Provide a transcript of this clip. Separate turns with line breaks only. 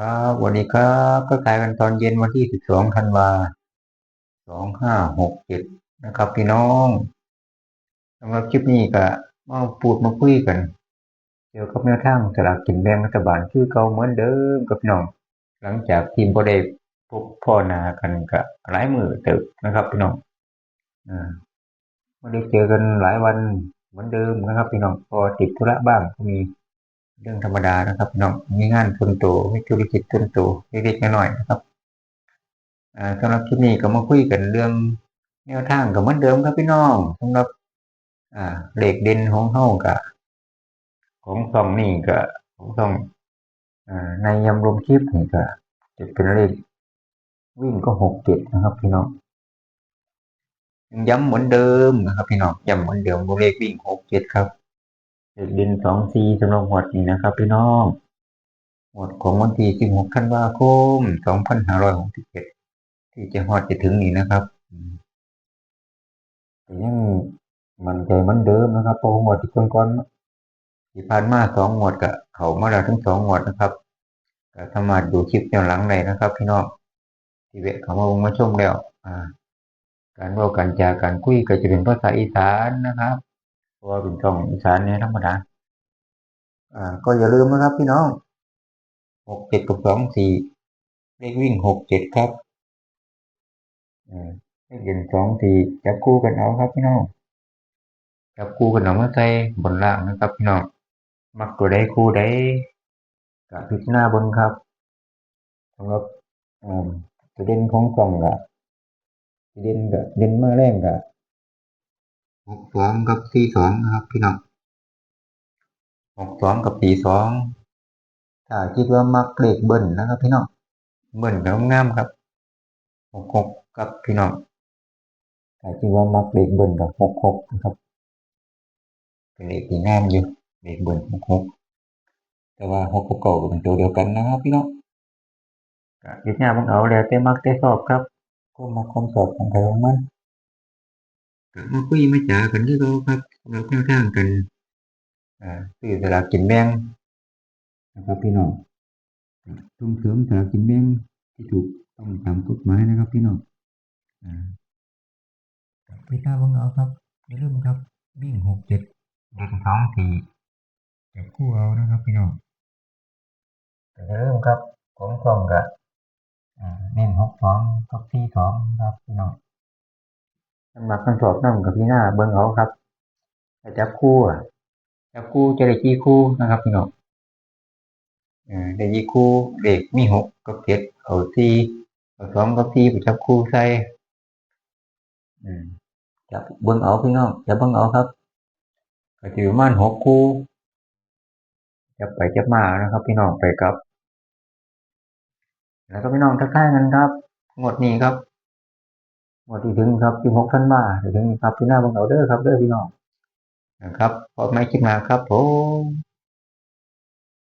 ครับวันนี้ครับก็ขายกันตอนเย็นวันที่สิบสองธันวาสองห้าหกเจ็ดนะครับพี่น้องสำหรับคลิปนี้ก็มาพูดมาคุยกัน เกี่ยวกับแนวทางสลากกินแบ่งรัฐบาลคือเก่าเหมือนเดิมกับพี่น้อง หลังจากทีมบ่ได้พบพ่อหนากันก็หลายมือเติบนะครับพี่น้องอ่าไม่ได้เจอกันหลายวันเหมือนเดิมนะครับพี่น้องพอติดธุระบ้างก็มี เรื่องธรรมดานะครับน้องมีงานทุนโตมีธุรกิจทุนโตเล็กๆน้อยๆนะครับสำหรับคลิปนี้ก็มาคุยกันเรื่องแนวทางกับเหมือนเดิมครับพี่น้องสำหรับอ่าเลขเด่นของเฮากับของซองนี่กับของซองอในยำรวมคลิปนี่ก็จะเป็นเลขวิ่งก็หกเจ็ดนะครับ พี่น้องยังย้ำเหมือนเดิมนะครับ พี่น้องย้ำเหมือนเดิมเลขวิ่งหกเจ็ดครับ เลขเด่นสองสี่สำหรับหวดนี้นะครับ พี่น้องหวดของวันที่สิบหกธันวาคมสองพันห้าร้อยหกสิบเจ็ดที่จะหอดจะถึงนี้นะครับอืมแต่ยังมันใจมือนเดิมนะครับเพรหวดที่ก่อนๆที่ผ่านมาสองหวดกับเขามาแล้วทั้งสองหวดนะครับก็สามารถดูคลิปย้อนหลังได้นะครับ พี่น้องที่เวะเขามาลงมาชมแล้ว อ่า การว่ากันจาการคุยก็จะเป็นภาษาอีสานนะครับ ราะว่าเป็นช่องอีสานเนี่ยธรรมดาอ่า ก็อย่าลืมนะครับพี่น้องหกเจ็ดกับสองสี่เลขวิ่งหกเจ็ดครับอ่าเลขเด่นสองสี่จับคู่กันเอาครับพี่น้องจับคู่กันเอามาใส่บนล่างนะครับพี่น้องมักตัวใดคู่ใดกับพิจารณาบนครับสำหรับอ่าประเด็นของกล่องกับประเด็นกับเด่นมาแรงกับ หกสองกับสี่สองนะครับ พี่น้องหกสองกับสี่สองถ้าคิดว่ามักเลขเบิ้ลนะครับ พี่น้องเบิ้ลกับงามครับหกหกกับพี่น้องถ้าคิดว่ามักเลขเบิ้ลกับหกหกนะครับเป็นเลขที่งามอยู่เลขเบิ้ลหกหกแต่ว่าหกกับเก่าเป็นตัวเดียวกันนะครับ พี่น้องยึดยาบังเอาแล้วแต่มักแต่สอบครับก็มาคมสอบของใครของมัน มาคุยมาจากันที่เขาครับเราแนวทางกันอ่าซื้อสลากกินแบ่งนะครับพี่น้องส่งเสริมสลากกินแบ่งที่ถูกต้องตามกฎหมายนะครับ พี่น้องอ่าพิจารณาบังเอาครับอย่าลืมครับวิ่งหกเจ็ดเด่นสองสี่จับคู่เอานะครับ พี่น้องอย่าลืมครับของกล่องกับอ่าเน้นหกสองกับสี่สองครับพี่น้อง สำหรับคำสอบนั่งกับพี่หน้าเบิ้งเอาครับแต่จับคู่อะจับคู่จะได้กี่คู่นะครับพี่น้องออได้กี่คู่เด็กมีหกกับเจ็ดเอาสี่เอาสองกับสี่ไปจับคู่ใส่อืมจับเบิ้งเอาพี่น้องจับเบิ้งเอาครับก็ถือประมาณหกคู่จับไปจับมานะครับ พี่น้องไปครับ แล้วก็พี่น้องทักทายกันครับ งดนี้ครับ งวดที่ถึงครับที่หกท่านมาถึงครับที่หน้าบังเอาเด้อครับเด้อพี่น้องนะครับพอไม่คิดมาครับผม